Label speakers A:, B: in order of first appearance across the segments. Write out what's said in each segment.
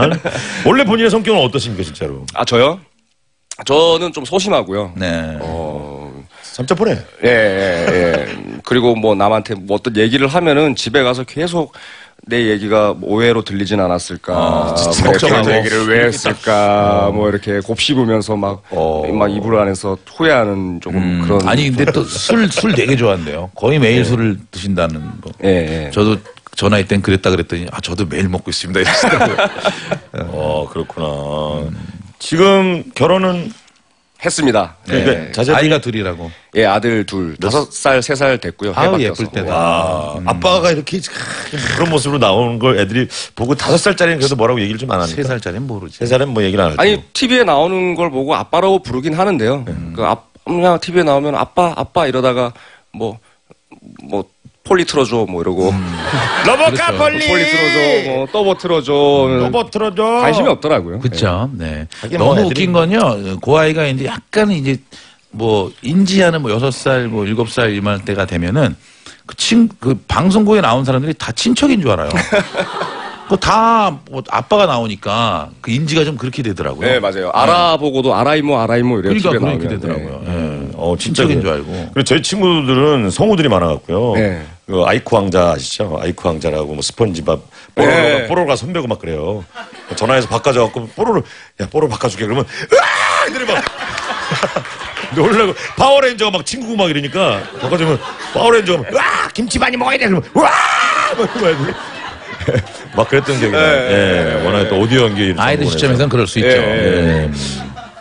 A: 원래 본인의 성격은 어떠십니까 진짜로?
B: 아 저요? 저는 좀 소심하고요.
C: 네.
B: 어,
A: 삼자포네.
B: 예, 예, 예. 그리고 뭐 남한테 뭐 어떤 얘기를 하면은 집에 가서 계속 내 얘기가 뭐 오해로 들리진 않았을까. 뭐
A: 진짜
B: 이렇게
A: 걱정하고.
B: 그런 얘기를 왜 했을까. 뭐 이렇게 곱씹으면서 막,
A: 어.
B: 막 이불 안에서 후회하는 조금 그런.
C: 음. 아니 근데 또 술 술 되게 좋아한대요. 거의 매일 술을 드신다는 거.
B: 예, 예.
C: 저도 전화할 땐 그랬다 그랬더니 아 저도 매일 먹고 있습니다. 이러시더라고요.
A: 어 그렇구나. 지금 결혼은
B: 했습니다.
A: 그러니까
B: 예.
A: 자제분
C: 아이가 둘이라고.
B: 예, 아들 둘, 다섯 살, 세 살 됐고요. 해
C: 예쁠. 때다.
A: 아, 아빠가 이렇게 그런 모습으로 나오는 걸 애들이 보고 다섯 살짜리는 그래도 뭐라고 얘기를 좀 안 하니까.
C: 세 살짜리는 모르지.
A: 세 살은 뭐 얘기를 안 하죠.
B: 아니 TV에 나오는 걸 보고 아빠라고 부르긴 하는데요. 그 앞, 그냥 TV에 나오면 아빠 아빠 이러다가 뭐 뭐 폴리 틀어줘 뭐 이러고
A: 러버카 폴리.
B: 폴리 틀어줘 뭐 떠버 틀어줘
A: 러버 틀어줘.
B: 관심이 없더라고요.
C: 그렇죠. 네.
A: 하긴 뭐
C: 너무
A: 애들이-
C: 웃긴 건요. 그 아이가 이제 약간 이제 뭐 인지하는 뭐 여섯 살 뭐 일곱 살 이만 때가 되면은 그 친 그 방송국에 나온 사람들이 다 친척인 줄 알아요. 그다뭐 아빠가 나오니까 그 인지가 좀 그렇게 되더라고요.
B: 네 맞아요. 알아보고도 알아이모 알아이모 이래요.
C: 그러니까 그렇게
B: 나오면.
C: 되더라고요. 예.
A: 어 진짜
C: 친척인
A: 그래요.
C: 줄 알고.
A: 그리고 저희 친구들은 성우들이 많아갖고요.
B: 네.
A: 그 아이쿠 왕자 아시죠? 아이쿠 왕자라고 뭐 스펀지밥 뽀로로가
B: 네.
A: 뽀로로가 선배고 막 그래요. 전화해서 바꿔줘갖고 뽀로로 야 뽀로로 바꿔줄게 그러면 으아 이들이 막 놀라고 파워레인저가 막 친구고 막 이러니까 바꿔주면 파워레인저가 막 으아 김치 많이 먹어야 돼 그러면 으아 막 이러고. 막 그랬던 기억이 나요. 예, 워낙에 또 오디오 연기
C: 아이들 시점에서는 그럴 수 있죠.
A: 예.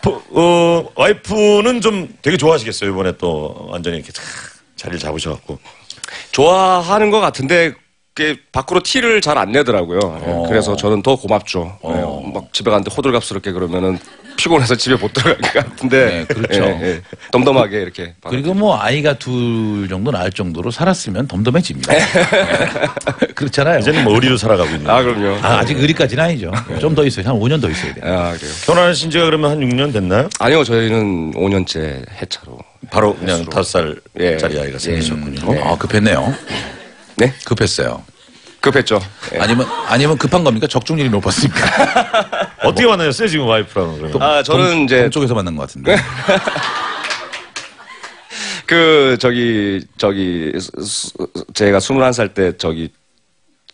A: 부- 어, 와이프는 좀 되게 좋아하시겠어요 이번에 또 완전히 이렇게 탁 자리를 잡으셔갖고
B: 좋아하는 것 같은데 그게 밖으로 티를 잘 안 내더라고요. 예, 그래서 저는 더 고맙죠. 예, 막 집에 갔는데 호들갑스럽게 그러면은 피곤해서 집에 못 들어갈 것 같은데
C: 네, 그렇죠.
B: 예, 예. 덤덤하게 이렇게
C: 그리고 뭐 아이가 둘 정도 낳을 정도로 살았으면 덤덤해집니다. 그렇잖아요.
A: 이제는 뭐 의리로 살아가고 있는.
B: 아 그럼요.
C: 아, 아직 의리까지는 아니죠. 좀 더 있어요. 한 5년 더 있어야 돼요.
B: 아 그래요.
A: 결혼하신 지가 그러면 한 6년 됐나요?
B: 아니요, 저희는 5년째 해차로.
A: 바로 그냥. 다섯
B: 예.
A: 살짜리 아이가 생기셨군요.
C: 아, 급했네요.
B: 네?
C: 급했어요.
B: 급했죠. 예.
C: 아니면, 아니면 급한 겁니까? 적중률이 높았으니까.
A: 어떻게 만나셨어요 지금 와이프랑 그러면?
B: 아, 저는 이제
C: 쪽에서 만난 것 같은데.
B: 그 저기 저기 수- 제가 21살 때 저기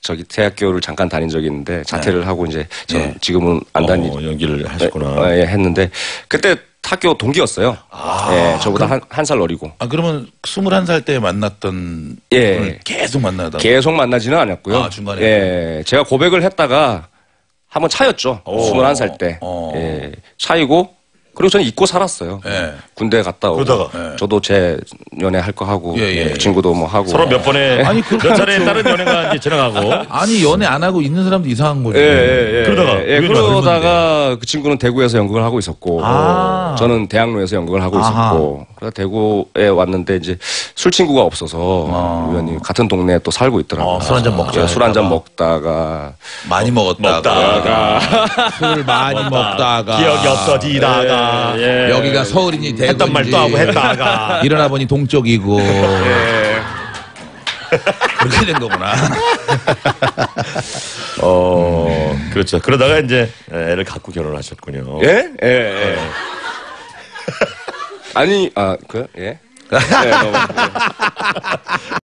B: 저기 대학교를 잠깐 다닌 적이 있는데 자퇴를 하고 이제 저
C: 네.
B: 지금은 안 다니
A: 어, 연기를 하셨구나.
B: 어, 예, 했는데 그때 학교 동기였어요. 예, 저보다 한한살 어리고.
C: 아, 그러면 21살 때 만났던
B: 예.
C: 분을 계속 만나다.
B: 계속 만나지는 않았고요.
C: 아, 중간에?
B: 예, 제가 고백을 했다가 한번 차였죠.
A: 오.
B: 21살 때.
C: 어.
B: 예, 차이고 그리고 저는 잊고 살았어요.
C: 예.
B: 군대 갔다 오고.
A: 그러다가?
B: 저도 제 연애 할 거 하고
C: 예, 예.
B: 그 친구도 뭐 하고.
A: 서로 몇 번에
C: 아니, 그렇게
A: 몇 차례 다른 연애가 이제 지나가고
C: 아니, 연애 안 하고 있는 사람도 이상한 거죠.
B: 예, 예, 예.
A: 그러다가
B: 예, 그러다가 그 친구는 대구에서 연극을 하고 있었고
C: 아.
B: 저는 대학로에서 연극을 하고
C: 아하.
B: 있었고 그래서 대구에 왔는데 이제 술 친구가 없어서 우연히 같은 동네에 또 살고 있더라고요.
C: 어, 술 한잔 먹자
B: 술한 잔. 먹다가
C: 많이 먹었다가. 술 많이 먹다가.
A: 기억이 없어지다가 예.
C: 여기가 서울이니 대구인지.
A: 했던 말또 하고 했다가
C: 일어나 보니 동쪽이고.
B: 예.
C: 그렇게 된 거구나.
A: 어 그렇죠. 그러다가 이제 애를 갖고 결혼하셨군요.
B: 예? 예, 예. 아니, 아, 그, 예? 예, 뭐, 예.